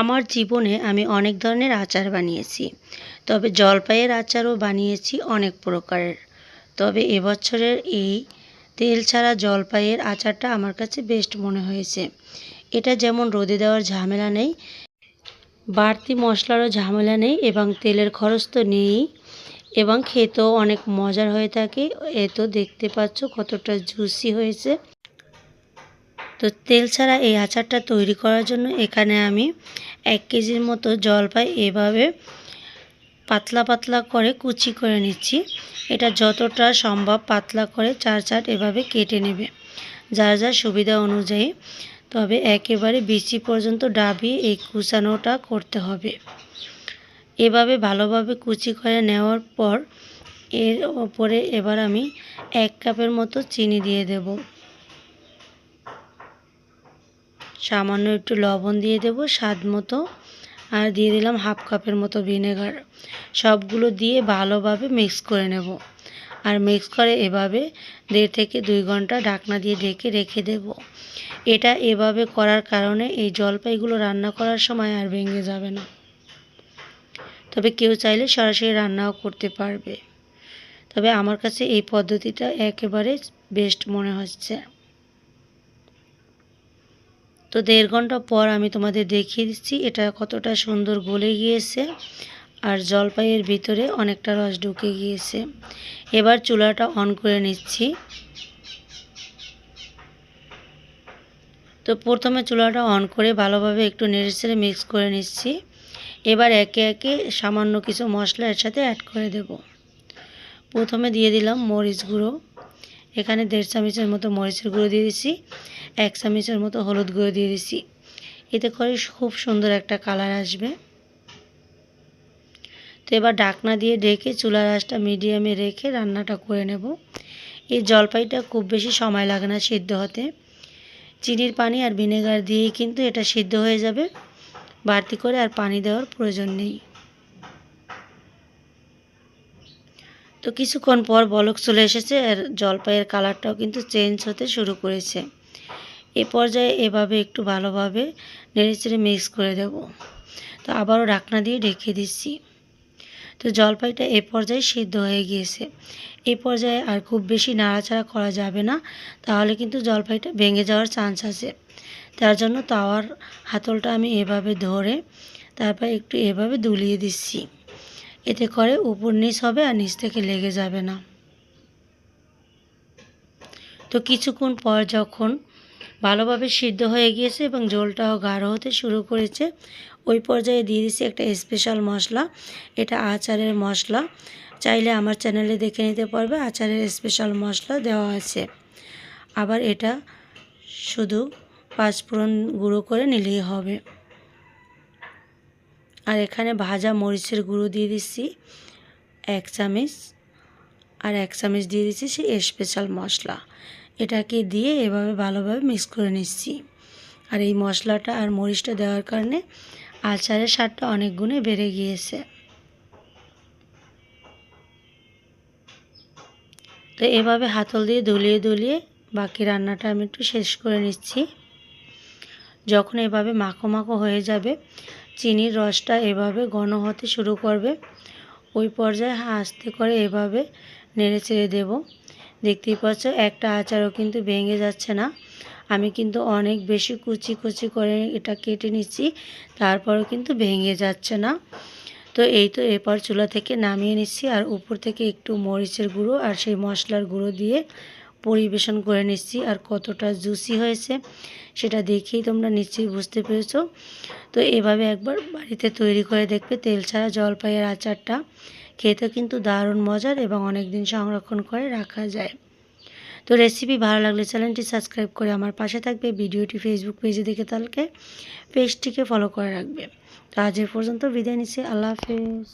আমার জীবনে আমি অনেক ধরনের আচার বানিয়েছি। তবে জলপাইয়ের আচারও বানিয়েছি অনেক প্রকারের। তবে এবছরের এই তেল ছাড়া জলপাইয়ের আচারটা আমার কাছে বেস্ট মনে হয়েছে। এটা যেমন রোদে দেওয়ার ঝামেলা নেই, বাড়তি মশলারও ঝামেলা নেই এবং তেলের খরচ তো নেই এবং খেতেও অনেক মজার হয়ে থাকে। এ তো দেখতে পাচ্ছ কতটা জুসি হয়েছে। তো তেল ছাড়া এই আচারটা তৈরি করার জন্য এখানে আমি এক কেজির মতো জলপাই এভাবে পাতলা পাতলা করে কুচি করে নিচ্ছি। এটা যতটা সম্ভব পাতলা করে চার চার এভাবে কেটে নেবে, যার যার সুবিধা অনুযায়ী। তবে একেবারে বিচি পর্যন্ত ডাবিয়ে এই কুচানোটা করতে হবে। এভাবে ভালোভাবে কুচি করে নেওয়ার পর এর ওপরে এবার আমি এক কাপের মতো চিনি দিয়ে দেব। সামান্য একটু লবণ দিয়ে দেব স্বাদ মতো। আর দিয়ে দিলাম হাফ কাপের মতো ভিনেগার। সবগুলো দিয়ে ভালোভাবে মিক্স করে নেব। আর মিক্স করে এভাবে দেড় থেকে দুই ঘণ্টা ঢাকনা দিয়ে ঢেকে রেখে দেব। এটা এভাবে করার কারণে এই জলপাইগুলো রান্না করার সময় আর ভেঙে যাবে না। তবে কেউ চাইলে সরাসরি রান্নাও করতে পারবে। তবে আমার কাছে এই পদ্ধতিটা একেবারে বেস্ট মনে হচ্ছে। তো দেড় ঘণ্টা পর আমি তোমাদের দেখিয়ে দিচ্ছি এটা কতটা সুন্দর গলে গিয়েছে আর জলপাইয়ের ভিতরে অনেকটা রস ঢুকে গিয়েছে। এবার চুলাটা অন করে নিচ্ছি। তো প্রথমে চুলাটা অন করে ভালোভাবে একটু নেড়ে মিক্স করে নিচ্ছি। এবার একে একে সামান্য কিছু মশলা এর সাথে অ্যাড করে দেব। প্রথমে দিয়ে দিলাম মরিচ গুঁড়ো। এখানে দেড় চামচের মতো মরিচের গুঁড়ো দিয়ে দিচ্ছি এক চামচের মতো হলুদ গুঁড়ো দিয়ে দিচ্ছি এতে করে খুব সুন্দর একটা কালার আসবে। তো এবার ডাকনা দিয়ে ডেকে চুলার আঁচটা মিডিয়ামে রেখে রান্নাটা করে নেব। এই জলপাইটা খুব বেশি সময় লাগে না সিদ্ধ হতে। চিনির পানি আর ভিনেগার দিয়েই কিন্তু এটা সিদ্ধ হয়ে যাবে। বাড়তি করে আর পানি দেওয়ার প্রয়োজন নেই। তো কিছুক্ষণ পর বলক চলে এসেছে, আর জলপাইয়ের কালারটাও কিন্তু চেঞ্জ হতে শুরু করেছে। এ পর্যায়ে এভাবে একটু ভালোভাবে নেড়েচেড়ে মিক্স করে দেব। তো আবারও ঢাকনা দিয়ে ঢেকে দিচ্ছি। তো জলপাইটা এ পর্যায়ে সিদ্ধ হয়ে গিয়েছে। এ পর্যায়ে আর খুব বেশি নাড়াচাড়া করা যাবে না, তাহলে কিন্তু জলপাইটা ভেঙে যাওয়ার চান্স আছে। তার জন্য তাওয়ার হাতলটা আমি এভাবে ধরে, তারপর একটু এভাবে দুলিয়ে দিচ্ছি। এতে করে উপর নিচ হবে আর নিচ থেকে লেগে যাবে না। তো কিছুক্ষণ পর যখন ভালোভাবে সিদ্ধ হয়ে গিয়েছে এবং জলটাও গাঢ় হতে শুরু করেছে, ওই পর্যায়ে দিয়ে দিচ্ছি একটা স্পেশাল মশলা। এটা আচারের মশলা। চাইলে আমার চ্যানেলে দেখে নিতে পারবে, আচারের স্পেশাল মশলা দেওয়া আছে। আবার এটা শুধু পাঁচফোড়ন গুঁড়ো করে নিলেই হবে। আর এখানে ভাজা মরিচের গুঁড়ো দিয়ে দিচ্ছি, এক চামচ। আর এক চামচ দিয়ে দিচ্ছি সেই স্পেশাল মশলা। এটাকে দিয়ে এভাবে ভালোভাবে মিক্স করে নিচ্ছি। আর এই মশলাটা আর মরিচটা দেওয়ার কারণে আচারের স্বাদটা অনেক গুণে বেড়ে গিয়েছে। তো এভাবে হাতল দিয়ে দুলিয়ে দুলিয়ে বাকি রান্নাটা আমি একটু শেষ করে নিচ্ছি। যখন এভাবে মাখো মাখো হয়ে যাবে চিনির রসটা এভাবে ঘন হতে শুরু করবে। ওই পর্যায়ে আস্তে করে এভাবে নেড়ে চেড়ে দেবো। দেখতেই পাচ্ছ, একটা আচারও কিন্তু ভেঙে যাচ্ছে না। আমি কিন্তু অনেক বেশি কুচি কুচি করে এটা কেটে নিচ্ছি, তারপরও কিন্তু ভেঙে যাচ্ছে না। তো এই তো এরপর চুলা থেকে নামিয়ে নিচ্ছি, আর উপর থেকে একটু মরিচের গুঁড়ো আর সেই মশলার গুঁড়ো দিয়ে পরিবেশন করে নিচ্ছি আর কতটা জুসি হয়েছে সেটা দেখেই তোমরা নিশ্চয়ই বুঝতে পেরেছ। তো এভাবে একবার বাড়িতে তৈরি করে দেখবে তেল ছাড়া জলপাইয়ের আচারটা খেতে কিন্তু দারুণ মজার এবং অনেক দিন সংরক্ষণ করে রাখা যায়। তো রেসিপি ভালো লাগলে চ্যানেলটি সাবস্ক্রাইব করে আমার পাশে থাকবে, ভিডিওটি ফেসবুক পেজে দেখে তাহলে পেজটিকে ফলো করে রাখবে। তো আজ পর্যন্ত বিদায় নিচ্ছি, আল্লাহ হাফেজ।